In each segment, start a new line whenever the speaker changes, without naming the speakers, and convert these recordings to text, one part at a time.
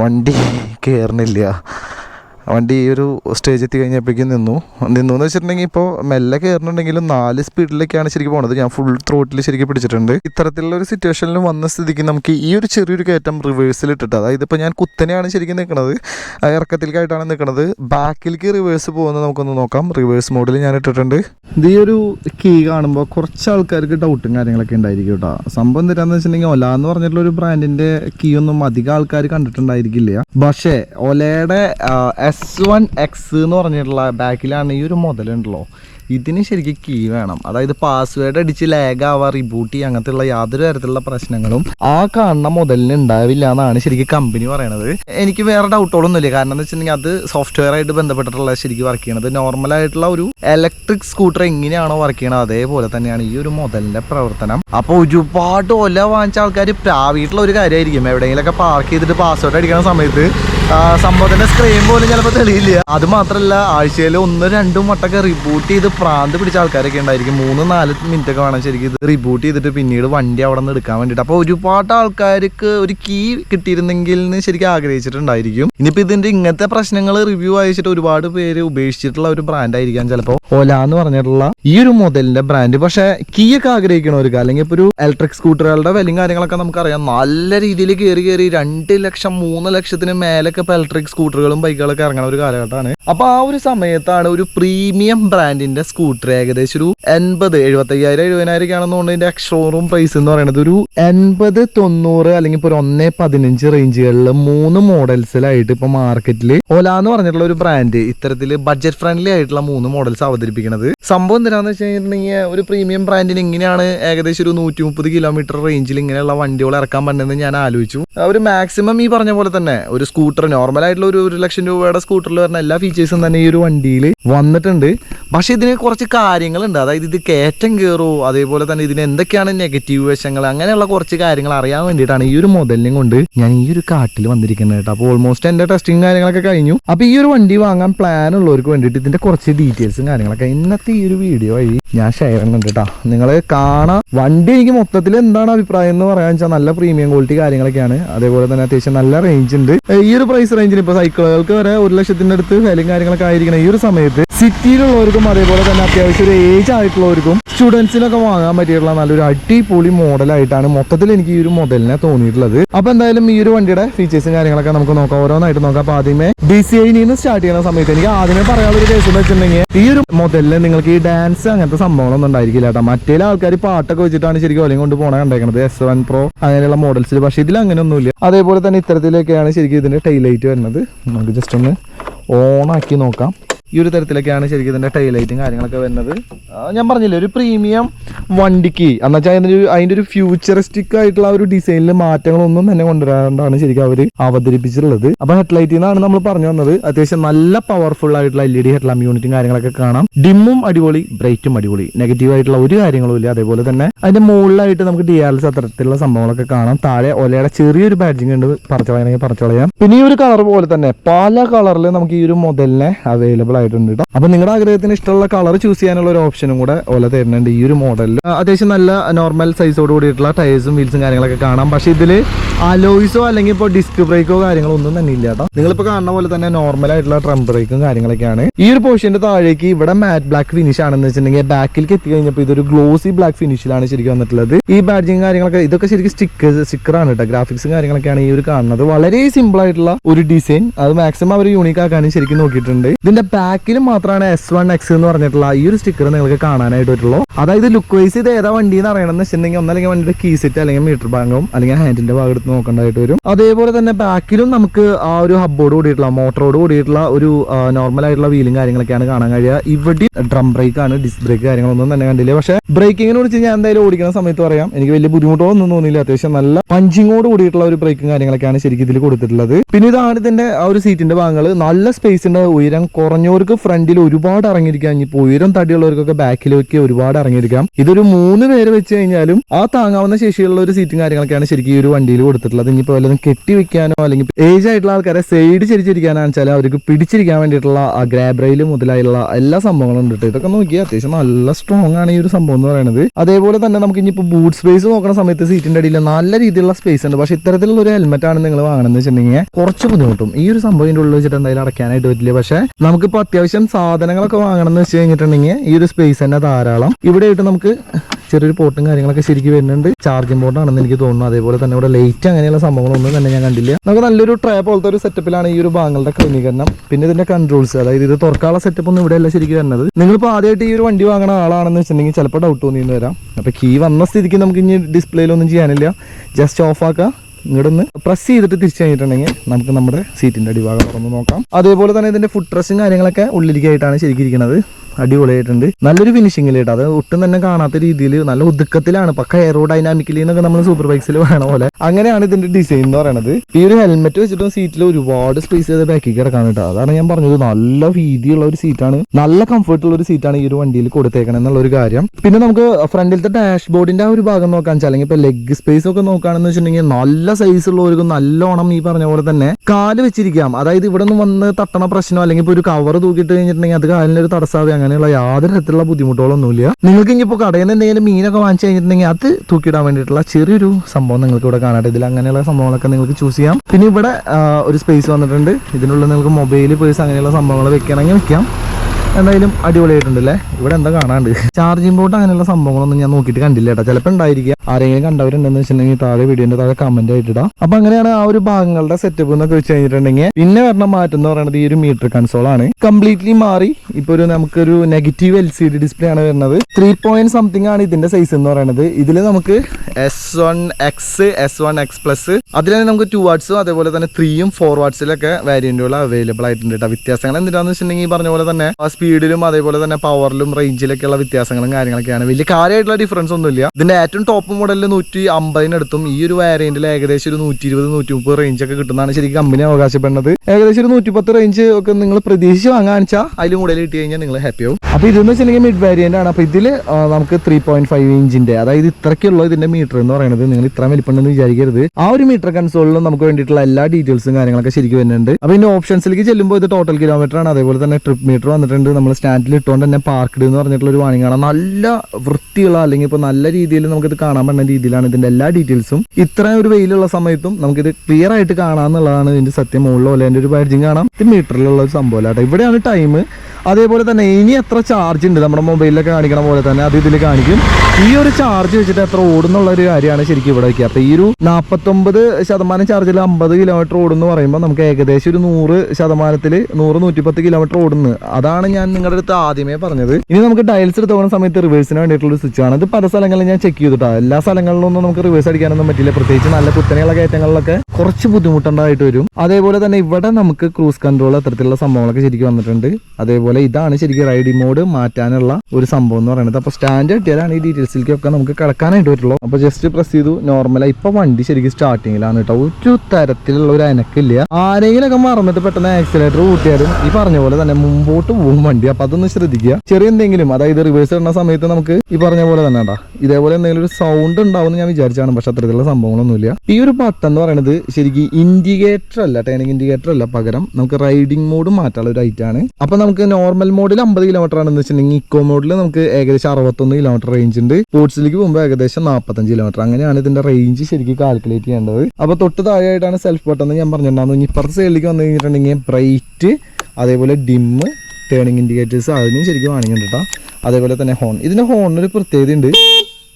വണ്ടി കയറണില്ല വണ്ടി ഈ ഒരു സ്റ്റേജ് എത്തി കഴിഞ്ഞപ്പോഴേക്കും നിന്നു. നിന്നു എന്ന് വെച്ചിട്ടുണ്ടെങ്കിൽ ഇപ്പോൾ മെല്ലെ കയറുന്നുണ്ടെങ്കിലും നാല് സ്പീഡിലേക്കാണ് ശരിക്കും പോകുന്നത് ഞാൻ ഫുൾ ത്രോട്ടിൽ ശരിക്കും പിടിച്ചിട്ടുണ്ട്. ഇത്തരത്തിലുള്ള ഒരു സിറ്റുവേഷനിൽ വന്ന സ്ഥിതിക്ക് നമുക്ക് ഈ ഒരു ചെറിയൊരു കയറ്റം റിവേഴ്സിൽ ഇട്ടിട്ട് അതായത് ഇപ്പോൾ ഞാൻ കുത്തനെയാണ് ശരിക്കും നിൽക്കുന്നത് ഇറക്കത്തിലേക്കായിട്ടാണ് നിൽക്കുന്നത് ബാക്കിലേക്ക് റിവേഴ്സ് പോകുന്നത് നമുക്കൊന്ന് നോക്കാം. റിവേഴ്സ് മോഡിൽ ഞാൻ ഇട്ടിട്ടുണ്ട്. ഇത് ഈ ഒരു കീ കാണുമ്പോൾ കുറച്ച് ആൾക്കാർക്ക് ഡൗട്ടും കാര്യങ്ങളൊക്കെ ഉണ്ടായിരിക്കും കേട്ടോ. സംഭവം എന്തിനാന്ന് വെച്ചിട്ടുണ്ടെങ്കിൽ ഒല എന്ന് പറഞ്ഞിട്ടുള്ള ഒരു ബ്രാൻഡിന്റെ കീ ഒന്നും അധികം ആൾക്കാർ കണ്ടിട്ടുണ്ടായിരിക്കില്ല. പക്ഷേ ഒലയുടെ എസ് വൺ എക്സ് എന്ന് പറഞ്ഞിട്ടുള്ള ബാക്കിലാണ് ഈ ഒരു മുതലുണ്ടല്ലോ. ഇതിന് ശരിക്കും കീ വേണം. അതായത് പാസ്വേഡ് അടിച്ച് ലാഗ് ആവാ റിബൂട്ട് ചെയ്യുക അങ്ങനത്തെയുള്ള യാതൊരു തരത്തിലുള്ള പ്രശ്നങ്ങളും ആ കാണുന്ന മുതലിന് ഉണ്ടാവില്ല എന്നാണ് ശരിക്കും കമ്പനി പറയണത്. എനിക്ക് വേറെ ഡൗട്ടുകളൊന്നുമില്ല കാരണം എന്ന് വെച്ചിട്ടുണ്ടെങ്കിൽ അത് സോഫ്റ്റ്വെയർ ആയിട്ട് ബന്ധപ്പെട്ടിട്ടുള്ള ശരിക്കും വർക്ക് ചെയ്യണത്. നോർമൽ ആയിട്ടുള്ള ഒരു ഇലക്ട്രിക് സ്കൂട്ടർ എങ്ങനെയാണോ വർക്ക് ചെയ്യണത് അതേപോലെ തന്നെയാണ് ഈ ഒരു മുതലിന്റെ പ്രവർത്തനം. അപ്പോൾ ഒരുപാട് ഒല വാങ്ങിച്ച ആൾക്കാർ പ്രാവീട്ടുള്ള ഒരു കാര്യമായിരിക്കും. എവിടെയെങ്കിലൊക്കെ പാർക്ക് ചെയ്തിട്ട് പാസ്വേഡ് അടിക്കുന്ന സമയത്ത് സംഭവത്തിന്റെ സ്ക്രീൻ പോലും ചിലപ്പോൾ തെളിയില്ല. അത് മാത്രമല്ല ആഴ്ചയിൽ ഒന്ന് രണ്ടും വട്ടമൊക്കെ റിബൂട്ട് ചെയ്ത് പ്രാന്ത് പിടിച്ച ആൾക്കാരൊക്കെ ഉണ്ടായിരിക്കും. മൂന്ന് നാല് മിനിറ്റ് ഒക്കെ വേണം ശരിക്കും ഇത് റിബൂട്ട് ചെയ്തിട്ട് പിന്നീട് വണ്ടി അവിടെ നിന്ന് എടുക്കാൻ വേണ്ടിയിട്ട്. അപ്പോൾ ഒരുപാട് ആൾക്കാർക്ക് ഒരു കീ കിട്ടിയിരുന്നെങ്കിൽ ശരിക്കും ആഗ്രഹിച്ചിട്ടുണ്ടായിരിക്കും. ഇനിയിപ്പോൾ ഇതിന്റെ ഇങ്ങനത്തെ പ്രശ്നങ്ങൾ റിവ്യൂ അയച്ചിട്ട് ഒരുപാട് പേര് ഉപേക്ഷിച്ചിട്ടുള്ള ഒരു ബ്രാൻഡ് ആയിരിക്കാം ചിലപ്പോൾ ഓല എന്ന് പറഞ്ഞിട്ടുള്ള ഈ ഒരു മോഡലിന്റെ ബ്രാൻഡ് പക്ഷേ കീ ഒക്കെ ആഗ്രഹിക്കണവർക്ക് അല്ലെങ്കിൽ ഇപ്പോൾ ഒരു ഇലക്ട്രിക് സ്കൂട്ടറുകളുടെ വിലയും കാര്യങ്ങളൊക്കെ നമുക്കറിയാം. നല്ല രീതിയിൽ കയറി കയറി രണ്ട് ലക്ഷം മൂന്ന് ലക്ഷത്തിന് മേലൊക്കെ ഇപ്പോൾ ഇലക്ട്രിക് സ്കൂട്ടറുകളും ബൈക്കുകളൊക്കെ ഇറങ്ങുന്ന ഒരു കാലഘട്ടമാണ്. അപ്പോൾ ആ ഒരു സമയത്താണ് ഒരു പ്രീമിയം ബ്രാൻഡിന്റെ സ്കൂട്ടർ ഏകദേശം ഒരു എൺപത് എഴുപത്തയ്യായിരം എഴുപതിനായിരം ആണെന്ന് തോന്നുന്നു ഇതിന്റെ ഷോറൂം പ്രൈസ് എന്ന് പറയുന്നത് ഒരു എൺപത് തൊണ്ണൂറ് അല്ലെങ്കിൽ ഇപ്പോൾ ഒരു ഒന്നേ പതിനഞ്ച് റേഞ്ചുകളിൽ മൂന്ന് മോഡൽസിലായിട്ട് ഇപ്പോൾ മാർക്കറ്റിൽ ഓല എന്ന് പറഞ്ഞിട്ടുള്ള ഒരു ബ്രാൻഡ് ഇത്തരത്തിൽ ബഡ്ജറ്റ് ഫ്രണ്ട്ലി ആയിട്ടുള്ള മൂന്ന് മോഡൽസ് അവതരിപ്പിക്കുന്നത് സംഭവം എന്തിനാന്ന് വെച്ച് കഴിഞ്ഞിട്ടുണ്ടെങ്കിൽ ഒരു പ്രീമിയം ബ്രാൻഡിന് ഇങ്ങനെയാണ് ഏകദേശം ഒരു നൂറ്റി മുപ്പത് കിലോമീറ്റർ റേഞ്ചിൽ ഇങ്ങനെയുള്ള വണ്ടികൾ ഇറക്കാൻ പറ്റുന്നത് ഞാൻ ആലോചിച്ചു. ഒരു മാക്സിമം ഈ പറഞ്ഞ പോലെ തന്നെ ഒരു സ്കൂട്ടർ നോർമൽ ആയിട്ടുള്ള ഒരു ഒരു ലക്ഷം രൂപയുടെ സ്കൂട്ടറിൽ വരുന്ന എല്ലാ ഫീച്ചേഴ്സും തന്നെ ഈ ഒരു വണ്ടിയിൽ വന്നിട്ടുണ്ട്. പക്ഷേ ഇതിന് കുറച്ച് കാര്യങ്ങളുണ്ട്. അതായത് ഇത് കയറ്റം കയറുമോ അതേപോലെ തന്നെ ഇതിന് എന്തൊക്കെയാണ് നെഗറ്റീവ് വശങ്ങൾ അങ്ങനെയുള്ള കുറച്ച് കാര്യങ്ങൾ അറിയാൻ വേണ്ടിയിട്ടാണ് ഈ ഒരു മോഡലിനും കൊണ്ട് ഞാൻ ഈ ഒരു കാട്ടിൽ വന്നിരിക്കുന്നത് കേട്ടോ. അപ്പോൾ ഓൾമോസ്റ്റ് എന്റെ ടെസ്റ്റിംഗ് കാര്യങ്ങളൊക്കെ കഴിഞ്ഞു. അപ്പോൾ ഈ ഒരു വണ്ടി വാങ്ങാൻ പ്ലാൻ ഉള്ളവർക്ക് വേണ്ടിയിട്ട് ഇതിന്റെ കുറച്ച് ഡീറ്റെയിൽസും കാര്യങ്ങളൊക്കെ ഇന്നത്തെ ഈ ഒരു വീഡിയോ ആയി ഞാൻ ഷെയർ ചെയ്യുന്നുണ്ട് കേട്ടോ. നിങ്ങൾ കാണാം വണ്ടി എനിക്ക് മൊത്തത്തിൽ എന്താണ് അഭിപ്രായം എന്ന് പറയാൻ വെച്ചാൽ നല്ല പ്രീമിയം ക്വാളിറ്റി കാര്യങ്ങളൊക്കെയാണ്. അതേപോലെ തന്നെ അത്യാവശ്യം നല്ല റേഞ്ച് ഉണ്ട്. ഈ ഒരു പ്രൈസ് റേഞ്ചിൽ ഇപ്പോൾ സൈക്കിളുകൾക്ക് വരെ ഒരു ലക്ഷത്തിന്റെ അടുത്ത് വിലയും കാര്യങ്ങളൊക്കെ ആയിരിക്കണം ഈ ഒരു സമയത്ത്. സിറ്റിയിലുള്ളവർക്കും അതേപോലെ തന്നെ അത്യാവശ്യം ഒരു ഏജ് ആയിട്ടുള്ളവർക്കും സ്റ്റുഡൻസിനൊക്കെ വാങ്ങാൻ പറ്റിയിട്ടുള്ള നല്ലൊരു അടിപൊളി മോഡലായിട്ടാണ് മൊത്തത്തിൽ എനിക്ക് ഈ ഒരു മോഡലിനെ തോന്നിയിട്ടുള്ളത്. അപ്പൊ എന്തായാലും ഈ ഒരു വണ്ടിയുടെ ഫീച്ചേഴ്സും കാര്യങ്ങളൊക്കെ നമുക്ക് നോക്കാം. ഓരോന്നായിട്ട് നോക്കാം. അപ്പൊ ആദ്യമേ ഡി സി ഐ നിന്ന് സ്റ്റാർട്ട് ചെയ്യുന്ന സമയത്ത് എനിക്ക് ആദ്യമേ പറയാനുള്ള ഒരു കേസ് എന്ന് വെച്ചിട്ടുണ്ടെങ്കിൽ ഈ ഒരു മോഡലിൽ നിങ്ങൾക്ക് ഈ ഡാൻസ് അങ്ങനത്തെ സംഭവങ്ങളൊന്നും ഉണ്ടായിരിക്കില്ല കേട്ടോ. മറ്റേ ആൾക്കാർ പാട്ടൊക്കെ വെച്ചിട്ടാണ് ശരിക്കും ഒലയും കൊണ്ട് പോകണ കണ്ടേക്കുന്നത് എസ് വൺ പ്രോ അങ്ങനെയുള്ള മോഡൽസിൽ പക്ഷേ ഇതിൽ അങ്ങനെയൊന്നുമില്ല അതേപോലെ തന്നെ ഇത്തരത്തിലൊക്കെയാണ് ശരിക്കും ഇതിന്റെ ടൈലൈറ്റ് വരുന്നത്. നമുക്ക് ജസ്റ്റ് ഒന്ന് ഓണാക്കി നോക്കാം. ഈ ഒരു തരത്തിലൊക്കെയാണ് ശരിക്കും ഇതിന്റെ ടൈലൈറ്റും കാര്യങ്ങളൊക്കെ വരുന്നത്. ഞാൻ പറഞ്ഞില്ലേ ഒരു പ്രീമിയം വണ്ടിക്ക് എന്നുവെച്ചാൽ അതിന്റെ ഒരു അതിന്റെ ഒരു ഫ്യൂച്ചറിസ്റ്റിക് ആയിട്ടുള്ള ഒരു ഡിസൈനിൽ മാറ്റങ്ങളൊന്നും തന്നെ കൊണ്ടുവരാണ്ടാണ് ശരിക്കും അവർ അവതരിപ്പിച്ചിട്ടുള്ളത്. അപ്പോൾ ഹെഡ്ലൈറ്റിൽ നിന്നാണ് നമ്മൾ പറഞ്ഞു വന്നത്. അത്യാവശ്യം നല്ല പവർഫുൾ ആയിട്ടുള്ള എൽ ഇ ഡി ഹെഡ്ലാം യൂണിറ്റും കാര്യങ്ങളൊക്കെ കാണാം. ഡിമ്മും അടിപൊളി ബ്രൈറ്റും അടിപൊളി. നെഗറ്റീവ് ആയിട്ടുള്ള ഒരു കാര്യങ്ങളും ഇല്ല. അതേപോലെ തന്നെ അതിന്റെ മുകളിലായിട്ട് നമുക്ക് ഡി ആർ എസ് അത്തരത്തിലുള്ള സംഭവങ്ങളൊക്കെ കാണാം. താഴെ ഒലയുടെ ചെറിയൊരു ബാഡ്ജിങ് ഉണ്ട്. പറഞ്ഞു കളയണമെങ്കിൽ പറിച്ചു കളയാം പിന്നെ ഈ ഒരു കളർ പോലെ തന്നെ പല കളറിൽ നമുക്ക് ഈ ഒരു മോഡലിനെ അവൈലബിൾ ആയിട്ടുണ്ട് കേട്ടോ അപ്പൊ നിങ്ങളുടെ ആഗ്രഹത്തിന് ഇഷ്ടമുള്ള കളർ ചൂസ് ചെയ്യാനുള്ള ഒരു ഓപ്ഷനും കൂടെ ഓല തരുന്നുണ്ട് ഈ ഒരു മോഡലിൽ അത്യാവശ്യം നല്ല നോർമൽ സൈസോട് കൂടിയിട്ടുള്ള ടയേഴ്സും വീൽസും കാര്യങ്ങളൊക്കെ കാണാം. പക്ഷെ ഇതിൽ അലോയ്സോ അല്ലെങ്കിൽ ഇപ്പോൾ ഡിസ്ക് ബ്രേക്കോ കാര്യങ്ങളോ ഒന്നും തന്നെ ഇല്ല കേട്ടോ നിങ്ങളിപ്പോൾ കാണുന്ന പോലെ തന്നെ നോർമൽ ആയിട്ടുള്ള ട്രം ബ്രേക്കും കാര്യങ്ങളൊക്കെയാണ്. ഈ ഒരു പോർഷന്റെ താഴേക്ക് ഇവിടെ മാറ്റ് ബ്ലാക്ക് ഫിനിഷ് ആണെന്ന് വെച്ചിട്ടുണ്ടെങ്കിൽ ബാക്കിലേക്ക് എത്തി കഴിഞ്ഞപ്പോൾ ഇതൊരു ഗ്ലോസി ബ്ലാക്ക് ഫിനിഷിലാണ് ശരിക്കും വന്നിട്ടുള്ളത്. ഈ ബാഡ്ജിങ് കാര്യങ്ങളൊക്കെ ഇതൊക്കെ ശരിക്കും സ്റ്റിക്കർ സ്റ്റിക്കറാണ് കേട്ടോ ഗ്രാഫിക്സും കാര്യങ്ങളൊക്കെയാണ് ഈ ഒരു കാണുന്നത്. വളരെ സിമ്പിൾ ആയിട്ടുള്ള ഒരു ഡിസൈൻ അത് മാക്സിമം അവർ യൂണിക് ആക്കാനും ശരിക്കും നോക്കിയിട്ടുണ്ട്. ഇതിന്റെ ബാക്കിൽ മാത്രമാണ് എസ് വൺ എക്സ് എന്ന് പറഞ്ഞിട്ടുള്ള ഈ ഒരു സ്റ്റിക്കർ നിങ്ങൾക്ക് കാണാനായിട്ട് പറ്റുള്ളൂ. അതായത് ലുക്ക് വൈസ് ഇത് ഏതാ വണ്ടി എന്ന് അറിയണമെന്ന് വെച്ചിട്ടുണ്ടെങ്കിൽ ഒന്നല്ലെങ്കിൽ വണ്ടിയുടെ കീ സെറ്റ് അല്ലെങ്കിൽ മീറ്റർ ബാങ്കും അല്ലെങ്കിൽ ഹാൻഡിന്റെ ഭാഗം എടുത്ത് നോക്കേണ്ടതായിട്ട് വരും. അതേപോലെ തന്നെ ബാക്കിലും നമുക്ക് ആ ഒരു ഹബ്ബോട് കൂടിയിട്ടുള്ള മോട്ടറോട് കൂടിയിട്ടുള്ള ഒരു നോർമൽ ആയിട്ടുള്ള വീലും കാര്യങ്ങളൊക്കെയാണ് കാണാൻ കഴിയുക. ഇവിടെ ഡ്രം ബ്രേക്ക് ആണ് ഡിസ് ബ്രേക്ക് കാര്യങ്ങളൊന്നും തന്നെ കണ്ടില്ല. പക്ഷേ ബ്രേക്കിങ്ങിനെ കുറിച്ച് ഞാൻ എന്തായാലും ഓടിക്കുന്ന സമയത്ത് പറയാം. എനിക്ക് വലിയ ബുദ്ധിമുട്ടോ ഒന്നും തോന്നിയില്ല. അത്യാവശ്യം നല്ല പഞ്ചിങ്ങോട് കൂടിയിട്ടുള്ള ഒരു ബ്രേക്കും കാര്യങ്ങളൊക്കെയാണ് ശരിക്കും ഇതിൽ കൊടുത്തിട്ടുള്ളത്. പിന്നെ ഇതാണ് ഇതിന്റെ ആ ഒരു സീറ്റിന്റെ ഭാഗങ്ങൾ നല്ല സ്പേസ് ഉണ്ട് ഉയരം കുറഞ്ഞവർക്ക് ഫ്രണ്ടിൽ ഒരുപാട് ഇറങ്ങിയിരിക്കാം. ഇപ്പോൾ ഉയരം തടിയുള്ളവർക്കൊക്കെ ബാക്കിലൊക്കെ ഒരുപാട് ഇറങ്ങിയിരിക്കാം. ഇതൊരു മൂന്ന് പേര് വെച്ച് കഴിഞ്ഞാലും ആ താങ്ങാവുന്ന ശേഷിയുള്ള ഒരു സീറ്റും കാര്യങ്ങളൊക്കെയാണ് ശരിക്കും ഈ ഒരു വണ്ടിയിൽ കൊടുത്തിട്ടുള്ളത്. ഇനിയിപ്പോൾ വല്ലതും കെട്ടി വെക്കാനോ അല്ലെങ്കിൽ ഏജ് ആയിട്ടുള്ള ആൾക്കാരെ സൈഡ് ചരിച്ചിരിക്കാനാണെന്ന് വെച്ചാൽ അവർക്ക് പിടിച്ചിരിക്കാൻ വേണ്ടിയിട്ടുള്ള ആ ഗ്രാബ് റെയിൽ മുതലായുള്ള എല്ലാ സംഭവങ്ങളും ഉണ്ട് ഇതൊക്കെ നോക്കിയാൽ അത്യാവശ്യം നല്ല സ്ട്രോങ് ആണ് ഈ ഒരു സംഭവം എന്ന് പറയുന്നത് അതേപോലെ തന്നെ നമുക്ക് ഇനിയിപ്പോൾ ബൂട്ട് സ്പേസ് നോക്കുന്ന സമയത്ത് സീറ്റിന്റെ അടിയിൽ നല്ല രീതിയിലുള്ള സ്പേസ് ഉണ്ട്. പക്ഷേ ഇത്തരത്തിലുള്ള ഒരു ഹെൽമെറ്റ് ആണ് നിങ്ങൾ വാങ്ങണമെന്ന് വെച്ചിട്ടുണ്ടെങ്കിൽ കുറച്ച് ബുദ്ധിമുട്ടും. ഈ ഒരു സംഭവം ഉള്ളിൽ വെച്ചിട്ട് എന്തായാലും അടയ്ക്കാനായിട്ട് പറ്റില്ല. പക്ഷേ നമുക്കിപ്പോൾ അത്യാവശ്യം സാധനങ്ങളൊക്കെ വാങ്ങണം എന്ന് വെച്ച് കഴിഞ്ഞിട്ടുണ്ടെങ്കിൽ ഈ ഒരു സ്പേസ് തന്നെ ധാരാളം. ഇവിടെ ആയിട്ട് നമുക്ക് ചെറിയൊരു പോട്ടും കാര്യങ്ങളൊക്കെ ശരിക്കും വരുന്നുണ്ട്. ചാർജിംഗ് ബോർഡാണെന്ന് എനിക്ക് തോന്നുന്നു. അതേപോലെ തന്നെ ഇവിടെ ലൈറ്റ് അങ്ങനെയുള്ള സംഭവങ്ങളൊന്നും തന്നെ ഞാൻ കണ്ടില്ല. നമുക്ക് നല്ലൊരു ട്രേ പോലത്തെ ഒരു സെറ്റപ്പിലാണ് ഈ ഒരു ഭാഗങ്ങളുടെ ക്രമീകരണം. പിന്നെ ഇതിന്റെ കൺട്രോൾസ് അതായത് ഇത് തുറക്കാനുള്ള സെറ്റപ്പ് ഒന്നും ഇവിടെയല്ല ശരിക്കും വരുന്നത്. നിങ്ങളിപ്പോൾ ആദ്യമായിട്ട് ഈ ഒരു വണ്ടി വാങ്ങണ ആളാണെന്ന് വെച്ചിട്ടുണ്ടെങ്കിൽ ചിലപ്പോൾ ഡൗട്ട് തോന്നിയെന്ന് വരാം. അപ്പോൾ കീ വന്ന സ്ഥിതിക്ക് നമുക്ക് ഇനി ഡിസ്പ്ലേയിലൊന്നും ചെയ്യാനില്ല. ജസ്റ്റ് ഓഫ് ആക്കാം. ഇങ്ങോട്ടൊന്ന് പ്രസ് ചെയ്തിട്ട് തിരിച്ചു കഴിഞ്ഞിട്ടുണ്ടെങ്കിൽ നമുക്ക് നമ്മുടെ സീറ്റിന്റെ അടിഭാഗം തുറന്ന് നോക്കാം. അതേപോലെ തന്നെ ഇതിന്റെ ഫുഡ് ഡ്രസ്സും കാര്യങ്ങളൊക്കെ ഉള്ളിലേക്കായിട്ടാണ് ശരിക്കും ഇരിക്കുന്നത് അടിപൊളിയായിട്ടുണ്ട്. നല്ലൊരു ഫിനിഷിംഗ് കേട്ടോ. അത് ഒട്ടും തന്നെ കാണാത്ത രീതിയിൽ നല്ല ഒതുക്കത്തിലാണ്. പക്ക എയറോ ഡൈനാമിക്കലി എന്നൊക്കെ നമ്മൾ സൂപ്പർ ബൈക്സിൽ വേണ പോലെ. അങ്ങനെയാണ് ഇതിന്റെ ഡിസൈൻ എന്ന് പറയുന്നത് ഈ ഒരു ഹെൽമെറ്റ് വെച്ചിട്ടും സീറ്റിൽ ഒരുപാട് സ്പേസ് ചെയ്ത് ബാക്കി കിടക്കാൻ കേട്ടോ. അതാണ് ഞാൻ പറഞ്ഞത്. നല്ല വീതിയുള്ള ഒരു സീറ്റാണ് നല്ല കംഫർട്ട് ഉള്ള ഒരു സീറ്റാണ് ഈ ഒരു വണ്ടിയിൽ കൊടുത്തേക്കണം എന്നുള്ള ഒരു കാര്യം. പിന്നെ നമുക്ക് ഫ്രണ്ടിലത്തെ ഡാഷ്ബോർഡിന്റെ ആ ഒരു ഭാഗം നോക്കാൻ വെച്ചാൽ അല്ലെങ്കിൽ ഇപ്പൊ ലെഗ് സ്പേസ് ഒക്കെ നോക്കുകയാണെന്ന് വെച്ചിട്ടുണ്ടെങ്കിൽ നല്ല സൈസ് ഉള്ളവർക്ക് നല്ലോണം ഈ പറഞ്ഞ പോലെ തന്നെ കാൽ വെച്ചിരിക്കാം. അതായത് ഇവിടെ നിന്ന് വന്ന് തട്ടണ പ്രശ്നമോ അല്ലെങ്കിൽ ഇപ്പൊ ഒരു കവർ തൂക്കിയിട്ട് കഴിഞ്ഞിട്ടുണ്ടെങ്കിൽ അത് കാലിനൊരു തടസ്സാവുക അങ്ങനെയുള്ള യാതൊരു തരത്തിലുള്ള ബുദ്ധിമുട്ടുകളൊന്നുമില്ല. നിങ്ങൾക്ക് ഇനിയിപ്പോൾ കടയിൽ നിന്ന് എന്തെങ്കിലും മീനൊക്കെ വാങ്ങിച്ചു കഴിഞ്ഞിട്ടുണ്ടെങ്കിൽ അത് തൂക്കിയിടാൻ വേണ്ടിയിട്ടുള്ള ചെറിയൊരു സംഭവം നിങ്ങൾക്ക് ഇവിടെ കാണാട്ടെ ഇതിൽ അങ്ങനെയുള്ള സംഭവങ്ങളൊക്കെ നിങ്ങൾക്ക് ചൂസ് ചെയ്യാം. പിന്നെ ഇവിടെ ഒരു സ്പേസ് വന്നിട്ടുണ്ട്. ഇതിനുള്ളിൽ നിങ്ങൾക്ക് മൊബൈൽ പേഴ്സ് അങ്ങനെയുള്ള സംഭവങ്ങൾ വെക്കണമെങ്കിൽ വെക്കാം. എന്തായാലും അടിപൊളിയായിട്ടുണ്ട് അല്ലേ ഇവിടെ എന്താ കാണാണ്ട്? ചാർജിംഗ് ബോർഡ് അങ്ങനെയുള്ള സംഭവങ്ങളൊന്നും ഞാൻ നോക്കിയിട്ട് കണ്ടില്ല കേട്ടോ ചിലപ്പോൾ ഉണ്ടായിരിക്കുക ആരെങ്കിലും കണ്ടവരുണ്ടെന്ന് വെച്ചിട്ടുണ്ടെങ്കിൽ താഴെ വീഡിയോന്റെ താഴെ കമന്റ് ആയിട്ടിടാം. അപ്പൊ അങ്ങനെയാണ് ആ ഒരു ഭാഗങ്ങളുടെ സെറ്റപ്പ് എന്നൊക്കെ വെച്ച് കഴിഞ്ഞിട്ടുണ്ടെങ്കിൽ പിന്നെ വരണ മാറ്റം എന്ന് പറയുന്നത് ഈ ഒരു മീറ്റർ കൺസോൾ ആണ്. കംപ്ലീറ്റ്ലി മാറി. ഇപ്പൊ ഒരു നമുക്കൊരു negative L C D display ആണ് വരുന്നത്. ത്രീ പോയിന്റ് സംതിങ് ആണ് ഇതിന്റെ സൈസ് എന്ന് പറയുന്നത്. ഇതിൽ നമുക്ക് S one X S one X plus അതിൽ തന്നെ നമുക്ക് ടു വാട്ട്സും അതേപോലെ തന്നെ ത്രീയും ഫോർ വാട്ട്സിലൊക്കെ വേരിയന്റുകൾ അവൈലബിൾ ആയിട്ടുണ്ട് കേട്ടോ വ്യത്യാസങ്ങൾ എന്തിനാന്ന് വെച്ചിട്ടുണ്ടെങ്കിൽ പറഞ്ഞ പോലെ തന്നെ സ്പീഡിലും അതേപോലെ തന്നെ പവറിലും റേഞ്ചിലൊക്കെയുള്ള വ്യത്യാസങ്ങളും കാര്യങ്ങളൊക്കെയാണ്. വലിയ കാര്യമായിട്ടുള്ള ഡിഫറൻസ് ഒന്നും ഇല്ല ഇതിന്റെ ഏറ്റവും ടോപ്പ് മോഡലിൽ നൂറ്റി അമ്പതിനടുത്തും ഈ ഒരു വേരിയന്റിൽ ഏകദേശം ഒരു നൂറ്റി ഇരുപത് നൂറ്റി മുപ്പത് റേഞ്ച് ഒക്കെ കിട്ടുന്നതാണ് ശരിക്കും കമ്പനി അവകാശപ്പെടുന്നത്. ഏകദേശം ഒരു നൂറ്റി പത്ത് റേഞ്ച് ഒക്കെ നിങ്ങൾ പ്രതീക്ഷിച്ച് വാങ്ങാൻ അതിൽ കൂടുതൽ കിട്ടി കഴിഞ്ഞാൽ നിങ്ങൾ ഹാപ്പിയാവും അപ്പൊ ഇതെന്ന് വെച്ചിട്ടുണ്ടെങ്കിൽ മിഡ് വേരിയന്റ് ആണ്. അപ്പൊ ഇതിൽ നമുക്ക് ത്രീ പോയിന്റ് ഫൈവ് ഇഞ്ചിന്റെ അതായത് ഇത്രയ്ക്കുള്ള ഇതിന്റെ മീറ്റർ എന്ന് പറയുന്നത് നിങ്ങൾ ഇത്ര വലിപ്പുണ്ടെന്ന് വിചാരിക്കരുത്. ആ ഒരു മീറ്റർ കൺസോളിലും നമുക്ക് വേണ്ടിയിട്ടുള്ള എല്ലാ ഡീറ്റെയിൽസും കാര്യങ്ങളൊക്കെ ശരിക്കും വരുന്നുണ്ട്. അപ്പൊ ഇതിന്റെ ഓപ്ഷൻസിലേക്ക് ചെല്ലുമ്പോൾ ഇത് ടോട്ടൽ കിലോമീറ്റർ ആണ്. അതേപോലെ തന്നെ ട്രിപ്പ് മീറ്റർ വന്നിട്ടുണ്ട്. നമ്മൾ സ്റ്റാൻഡിൽ ഇട്ടുകൊണ്ട് തന്നെ പാർക്ക്ഡ് എന്ന് പറഞ്ഞിട്ടുള്ള ഒരു വാണിംഗ് നല്ല വൃത്തിയുള്ള അല്ലെങ്കിൽ ഇപ്പോൾ നല്ല രീതിയിൽ നമുക്കിത് കാണാൻ പറ്റുന്ന രീതിയിലാണ് ഇതിന്റെ എല്ലാ ഡീറ്റെയിൽസും ഇത്രയും ഒരു വെയിലുള്ള സമയത്തും നമുക്കിത് ക്ലിയർ ആയിട്ട് കാണാമെന്നുള്ളതാണ് ഇതിന്റെ സത്യം. മുകളിലോ അല്ലെങ്കിൽ ഒരു ബാഡ്ജിങ് കാണാം. ഇത് മീറ്ററിലുള്ള ഒരു സംഭവം കേട്ടോ ഇവിടെയാണ് ടൈം അതേപോലെ തന്നെ ഇനി എത്ര ചാർജ് ഉണ്ട്? നമ്മുടെ മൊബൈലിലൊക്കെ കാണിക്കണ പോലെ തന്നെ അത് ഇതിൽ കാണിക്കും. ഈ ഒരു ചാർജ് വെച്ചിട്ട് എത്ര ഓടുന്നുള്ള ഒരു കാര്യമാണ് ശരിക്കും ഇവിടെ വയ്ക്കുക അപ്പൊ ഈ ഒരു നാൽപ്പത്തൊമ്പത് ശതമാനം ചാർജിൽ അമ്പത് കിലോമീറ്റർ ഓടുന്നു പറയുമ്പോൾ നമുക്ക് ഏകദേശം ഒരു നൂറ് ശതമാനത്തിൽ നൂറ് നൂറ്റിപ്പത്ത് കിലോമീറ്റർ ഓടുന്നു. അതാണ് ഞാൻ നിങ്ങളുടെ അടുത്ത് ആദ്യമേ പറഞ്ഞത്. ഇനി നമുക്ക് ഡയൽസ് എടുത്ത് പോകുന്ന സമയത്ത് റിവേഴ്സിന് വേണ്ടിയിട്ടുള്ള സ്വിച്ച് ആണ്. ഇത് പല സ്ഥലങ്ങളിൽ ഞാൻ ചെക്ക് ചെയ്തിട്ടാ. എല്ലാ സ്ഥലങ്ങളിലൊന്നും നമുക്ക് റിവേഴ്സ് അടിക്കാനൊന്നും പറ്റില്ല. പ്രത്യേകിച്ച് നല്ല കുത്തനെയുള്ള കയറ്റങ്ങളിലൊക്കെ കുറച്ച് ബുദ്ധിമുട്ടുണ്ടായിട്ട് വരും. അതേപോലെ തന്നെ ഇവിടെ നമുക്ക് ക്രൂസ് കൺട്രോൾ അത്തരത്തിലുള്ള സംഭവങ്ങളൊക്കെ ശരിക്കും വന്നിട്ടുണ്ട്. അതേപോലെ ഇതാണ് ശരിക്കും റൈഡിംഗ് മോഡ് മാറ്റാനുള്ള ഒരു സംഭവം എന്ന് പറയുന്നത്. അപ്പോൾ സ്റ്റാൻഡ് കിട്ടിയാലാണ് ഈ ഡീറ്റെയിൽസിലേക്കൊക്കെ നമുക്ക് കിടക്കാനായിട്ട് പറ്റുള്ളൂ. അപ്പോൾ ജസ്റ്റ് പ്രസ് ചെയ്തു നോർമലായി ഇപ്പൊ വണ്ടി ശരിക്കും സ്റ്റാർട്ടിങ്ങിലാണ് കേട്ടോ. ഒരു തരത്തിലുള്ള ഒരു അനക്കില്ല. ആരെങ്കിലൊക്കെ മറന്നിട്ട് പെട്ടെന്ന് ആക്സിലേറ്റർ കൂട്ടിയാലും ഈ പറഞ്ഞ പോലെ തന്നെ മുമ്പോട്ട് പോകും വണ്ടി. അപ്പൊ അതൊന്ന് ശ്രദ്ധിക്കുക. ചെറിയ എന്തെങ്കിലും അതായത് റിവേഴ്സ് ഇടുന്ന സമയത്ത് നമുക്ക് ഈ പറഞ്ഞ പോലെ തന്നെ കേട്ടോ. ഇതേപോലെ എന്തെങ്കിലും ഒരു സൗണ്ട് ഉണ്ടാവും ഞാൻ വിചാരിച്ചാണ്. പക്ഷെ അത്തരത്തിലുള്ള സംഭവങ്ങളൊന്നുമില്ല. ഈ ഒരു ബട്ടൺ എന്ന് പറയുന്നത് ശരിക്കും ഇൻഡിക്കേറ്റർ അല്ല ടേണിംഗ് ഇൻഡിക്കേറ്റർ അല്ല പകരം നമുക്ക് റൈഡിംഗ് മോഡ് മാറ്റാനുള്ള ഒരു ഐറ്റാണ് അപ്പോൾ അപ്പൊ നമുക്ക് നോർമൽ മോഡിൽ അമ്പത് കിലോമീറ്റർ ആണെന്ന് വെച്ചിട്ടുണ്ടെങ്കിൽ ഇക്കോ മോഡിൽ നമുക്ക് ഏകദേശം അറുപത്തൊന്ന് കിലോമീറ്റർ റേഞ്ച് ഉണ്ട്. സ്പോർട്സിലേക്ക് പോകുമ്പോൾ ഏകദേശം നാൽപ്പത്തഞ്ച് കിലോമീറ്റർ അങ്ങനെയാണ് ഇതിന്റെ റേഞ്ച് ശരിക്കും കാൽക്കുലേറ്റ് ചെയ്യേണ്ടത്. അപ്പൊ തൊട്ട് താഴെയായിട്ടാണ് സെൽഫ് ബട്ടൺ ഞാൻ പറഞ്ഞിട്ടുണ്ടായിരുന്നു ഇനി ഇപ്പുറത്തെ സൈഡിലേക്ക് വന്നു കഴിഞ്ഞിട്ടുണ്ടെങ്കിൽ ബ്രൈറ്റ് അതേപോലെ ഡിമ്മ് ടേണിംഗ് ഇൻഡിക്കേറ്റേഴ്സ് അതിനും ശരിക്കും വാണിങ്ങുണ്ട് കേട്ടോ അതേപോലെ തന്നെ ഹോൺ ഇതിന്റെ ഹോണിനൊരു പ്രത്യേകത ഉണ്ട്